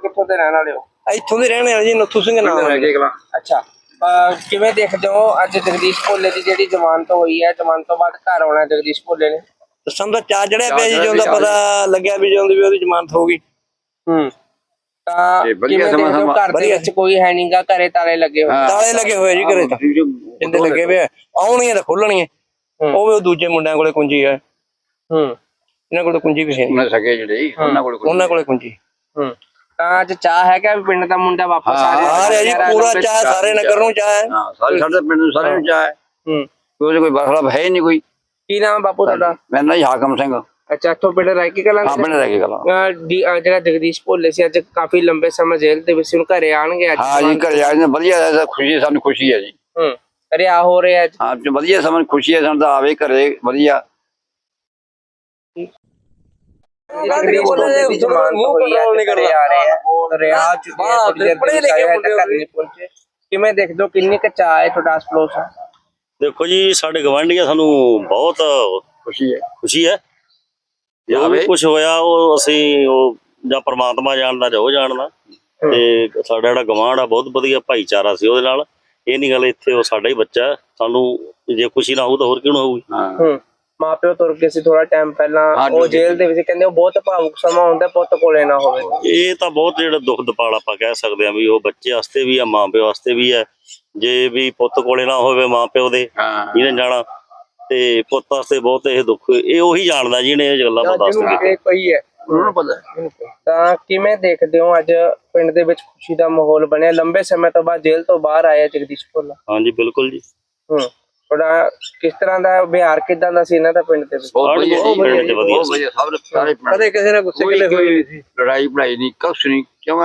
ਕਿੱਥੋਂ ਦੇ ਰਹਿਣ ਵਾਲੇ ਹੋ? ਇੱਥੋਂ ਦੇ ਰਹਿਣੇ ਵਾਲੇ ਜੀ ਨੱਥੂ ਸਿੰਘ ਨਾਮ ਹੈ ਜੀ। ਅੱਛਾ ਅਹ ਕਿਵੇਂ ਦੇਖਦੇ ਹੋ ਅੱਜ ਜਗਦੀਸ਼ ਭੋਲੇ ਦੀ ਜਿਹੜੀ ਜ਼ਮਾਨਤ ਹੋਈ ਹੈ ਜ਼ਮਾਨਤ ਤੋਂ ਬਾਅਦ ਘਰ ਆਉਣਾ ਜਗਦੀਸ਼ ਭੋਲੇ ਨੇ? ਦੱਸਣ ਦਾ ਚਾਹ ਜੜਿਆ ਪਿਆ ਜੀ ਜਦੋਂ ਦਾ ਪਤਾ ਲੱਗਿਆ ਵੀ ਜਦੋਂ ਦੀ ਵੀ ਉਹਦੀ ਜ਼ਮਾਨਤ ਹੋ ਗਈ। ਹੂੰ। ਤਾਂ ਇਹ ਵਧੀਆ ਕਿਵੇਂ ਦੇਖਦੇ ਹੋ ਸਮਾਂ- ਘਰ ਦੇ ਵਧੀਆ। ਵਿੱਚ ਕੋਈ ਹੈ ਨਹੀਂਗਾ ਘਰੇ ਤਾਲੇ ਲੱਗੇ ਹੋਏ? ਤਾਲੇ ਲੱਗੇ ਹੋਏ ਜੀ ਘਰੇ ਤਾਂ। ਜਿੰਦੇ ਲੱਗੇ ਹੋਏ ਆ। ਆਉਣੀਆਂ ਤਾਂ ਖੋਲਣੀਆਂ। ਹੂੰ। ਉਹ ਵੀ ਉਹ ਦੂਜੇ ਮੁੰਡਿਆਂ ਕੋਲੇ ਕੁੰਜੀ ਹੈ ਹੂੰ। ਇਹਨਾਂ ਕੋਲ ਤਾਂ ਕੁੰਜੀ ਵੀ ਨਹੀਂ ਉਹਨਾਂ ਸਕੇ ਜਿਹੜੇ। ਉਹਨਾਂ ਕੋਲ ਉਹਨਾਂ ਕੋਲੇ ਕੁੰਜੀ। ਹੂੰ। ਤਾਂ ਅੱਜ ਚਾਹ ਹੈ ਕਿ ਵੀ ਪਿੰਡ ਦਾ ਮੁੰਡਾ ਵਾਪਸ ਆ ਹਾਂ, ਰਿਹਾ। ਆ ਰਿਹਾ ਜੀ ਪੂਰਾ ਚਾਹ ਸਾਰੇ ਨਗਰ ਨੂੰ ਚਾਹ ਹੈ। ਹਾਂ ਸਾਰੇ ਸਾਡੇ ਪਿੰਡ ਨੂੰ ਸਾਰੇ ਨੂੰ ਚਾਹ ਹੂੰ। ਕੋਈ ਕੋਈ ਬਖਲਾ ਹੈ ਹੀ ਨਹੀਂ ਕੋਈ। ਕੀ ਨਾਮ ਹੈ ਬਾਪੂ ਤੁਹਾਡਾ? ਮੈਂ ਨਾ ਜੀ ਹਾਕਮ ਸਿੰਘ। ਅੱਛਾ ਇੱਥੋਂ ਪਿੰਡ ਰਾਇਕੀ ਕਲਾਂ ਹਾਂ ਪਿੰਡ ਰਹਿ ਕੇ ਅਹ ਜਿਹੜਾ ਜਗਦੀਸ਼ ਭੋਲੇ ਸੀ ਅੱਜ ਕਾਫੀ ਲੰਬੇ ਸਮੇਂ ਜੇਲ੍ਹ ਦੇ ਵਿੱਚ ਸੀ, ਹੁਣ ਘਰੇ ਆਣਗੇ ਅੱਜ? ਹਾਂ ਜੀ ਘਰ ਕੇ ਵਧੀਆ ਹੈ ਖੁਸ਼ੀ ਹੈ, ਸਾਨੂੰ ਖੁਸ਼ੀ ਹੈ ਜੀ। ਹੂੰ ਰਿਆ ਹੋ ਰਿਹਾ ਅੱਜ? ਹਾਂ ਜੀ ਵਧੀਆ ਸਾਨੂੰ ਖੁਸ਼ੀ ਹੈ ਸਾਨੂੰ ਤਾਂ ਆਵੇ ਘਰੇ ਵਧੀਆ। ਕਿਵੇਂ ਦੇਖਦੇ ਹੋ ਕਿੰਨੀ ਕੁ ਚਾਹ ਹੈ ਤੁਹਾਡਾ ਸਪਲੋਸ ਦੇਖੋ ਜੀ ਸਾਡੇ ਗਵਾਂਢੀਆਂ ਸਾਨੂੰ ਬਹੁਤ ਖੁਸ਼ੀ ਹੈ। ਖੁਸ਼ੀ ਹੈ। ਜੋ ਵੀ। ਕੁਝ ਹੋਇਆ ਉਹ ਅਸੀਂ ਉਹ ਜਾਂ ਪ੍ਰਮਾਤਮਾ ਜਾਣਦਾ ਜਾਂ ਉਹ ਜਾਣਦਾ। ਤੇ ਸਾਡਾ ਜਿਹੜਾ ਗਵਾਂਢ ਆ ਬਹੁਤ ਵਧੀਆ ਭਾਈਚਾਰਾ ਸੀ ਉਹਦੇ ਨਾਲ। ਇਹ ਨਹੀਂ ਗੱਲ ਇੱਥੇ ਉਹ ਸਾਡਾ ਹੀ ਬੱਚਾ। ਸਾਨੂੰ ਜੇ ਖੁਸ਼ੀ ਨਾ ਹੋਊ ਤਾਂ ਹੋਰ ਕਿਹਨੂੰ ਹੋਊਗੀ? ਹਾਂ। ਹੂੰ। ਮਾਪਿਓ ਤੁਰ ਗਏ ਸੀ ਥੋੜਾ ਟਾਈਮ ਪਹਿਲਾਂ। ਉਹ। ਜੇਲ੍ਹ ਦੇ ਵਿੱਚ ਕਹਿੰਦੇ ਉਹ ਬਹੁਤ ਭਾਵੁਕ ਸਮਾਂ ਹੁੰਦਾ ਪੁੱਤ ਕੋਲੇ ਨਾ ਹੋਵੇ। ਇਹ ਤਾਂ ਬਹੁਤ ਜਿਹੜਾ ਦੁੱਖ ਦਪਾਲ ਆਪਾਂ ਕਹਿ ਸਕਦੇ ਆ ਵੀ ਉਹ ਬੱਚੇ ਵਾਸਤੇ ਵੀ ਆ ਮਾਂ ਪਿਓ ਵਾਸਤੇ ਵੀ ਹੈ ਜੇ ਵੀ ਪੁੱਤ ਕੋਲੇ ਨਾ ਹੋਵੇ ਮਾਂ ਪਿਓ ਦੇ ਹਾਂ। ਜਿਹਨੇ ਜਾਣਾ ਤੇ ਪੁੱਤ ਵਾਸਤੇ ਬਹੁਤ ਇਹ ਦੁੱਖ ਇਹ ਉਹੀ ਜਾਣਦਾ ਜਿਹਨੇ ਇਹ ਗੱਲਾਂ ਦੱਸ ਜਿਹਨੂੰ ਦਿੱਤੀਆਂ। ਇਹ ਪਈ ਹੈ। ਉਹਨਾਂ ਨੂੰ ਪਤਾ। ਹੈ। ਤਾਂ ਕਿਵੇਂ ਦੇਖਦੇ ਹੋ ਅੱਜ ਪਿੰਡ ਦੇ ਵਿੱਚ ਖੁਸ਼ੀ ਦਾ ਮਾਹੌਲ ਬਣਿਆ? ਲੰਬੇ ਸਮੇਂ ਤੋਂ ਬਾਅਦ ਜੇਲ੍ਹ ਤੋਂ ਬਾਹਰ ਆਇਆ ਜਗਦੀਸ਼ ਭੋਲਾ। ਹਾਂਜੀ ਬਿਲਕੁਲ ਜੀ। ਹੂੰ। ਥੋੜਾ ਕਿਸ ਤਰ੍ਹਾਂ ਦਾ ਬਿਹਾਰ ਕਿਦਾਂ ਦਾ ਸੀ ਇਹਨਾਂ ਦਾ ਪਿੰਡ ਵਿੱਚ ਬਹੁਤ ਵਧੀਆ ਜੀ, ਵਧੀਆ ਬਹੁਤ ਸੀ। ਵਧੀਆ ਸਭ ਸਾਰੇ ਪਿੰਡ ਕਦੇ ਕਿਸੇ ਨਾਲ ਗੁੱਸੇ ਕੋਈ ਗਿਲੇ ਹੋਏ ਨਹੀਂ ਕੋਈ ਲੜਾਈ ਪੜਾਈ ਨਹੀਂ ਕੁਛ ਨਹੀਂ ਕਿਉਂ